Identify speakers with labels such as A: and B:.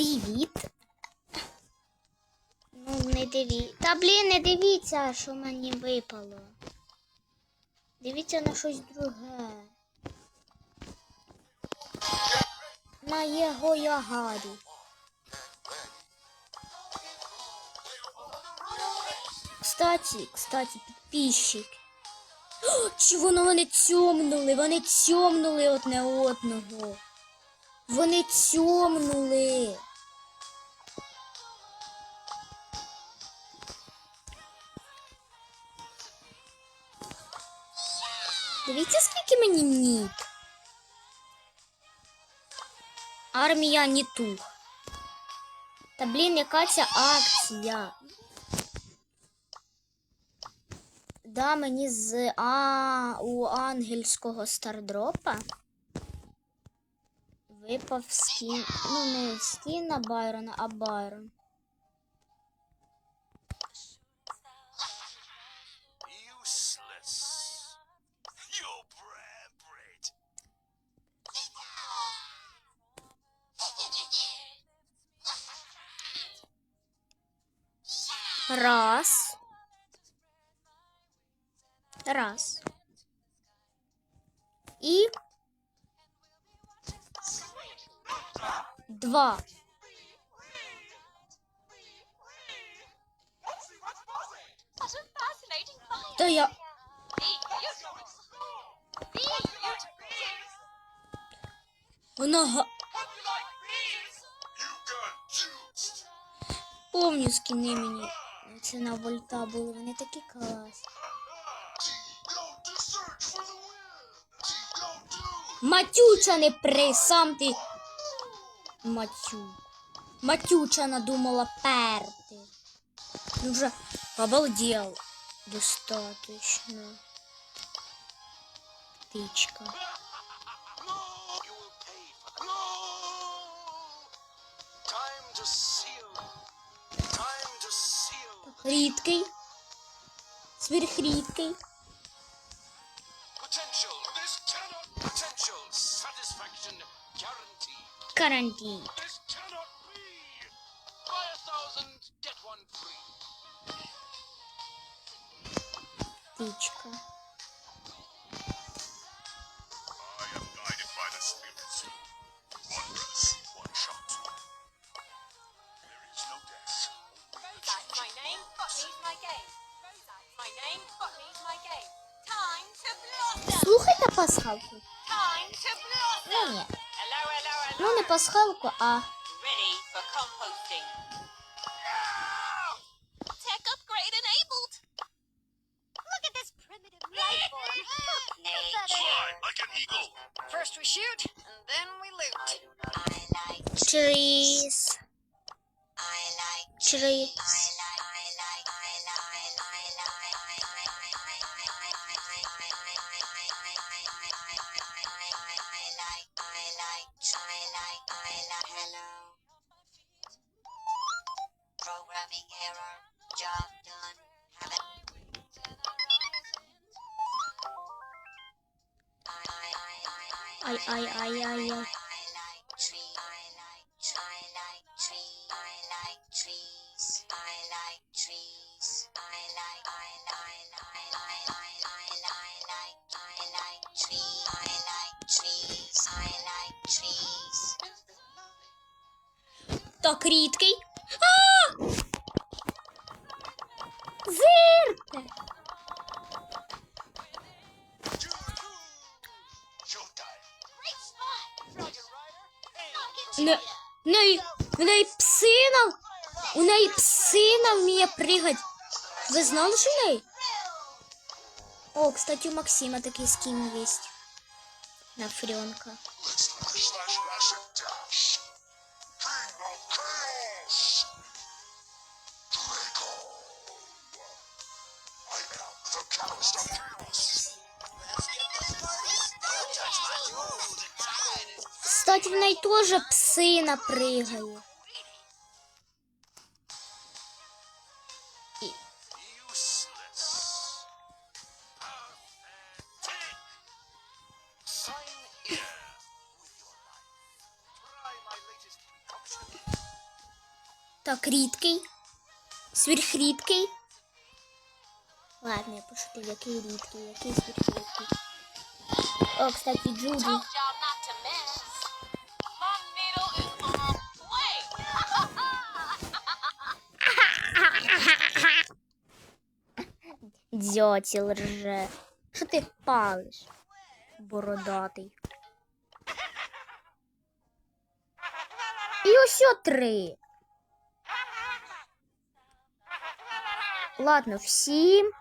A: Привіт. Ну, не дивіться. Та блін, не дивіться, що мені випало. Дивіться на щось друге. На його ягарі. Кстати, кстати, підписчик. Чи воно вони цьомнули? Вони цьомнули одне одного. Вони цьомнули. Дивіться, скільки мені нік. Армія Нітух. Та блін, яка ця акція? Да, мені з а, у ангельського стардропа випав скін. Ну, не скін на Байрона, а Байрон. Раз. Раз. И два. Да я...
B: Много... Помню,
A: с кем
C: имени. Got juiced.
A: повню скіни мені. Це на вольта були. Вони такі класні. Матюча не при, сам ти. Матю. Матюча надумала перти. Ну вже обалдел. Достаточно. Птичка.
C: No. No. Time to seal.
A: Рідкий. Сверхрідкий. Карантин.
C: This
A: пасхалку.
B: Time to blossom.
A: Ну ні.
B: Hello, hello, hello.
A: Ну не пасхалку, а
B: Ready for
C: like
A: trees.
B: I like
A: trees. Так рідкий. Не, в неї, в неї псина. У неї псина вміє пригати. Ви знали, що в неї? О, кстати, у Максима такий скін є. На френка.
C: Let's slash, slash, slash and
A: сина пригає. І... Так, рідкий, сверхрідкий. Ладно, я пошутив, який рідкий, який сверхрідкий. О, кстати,
D: Джуди.
A: зьоті лже. Що ти палиш? Бородатий. І ось три. Ладно, всім.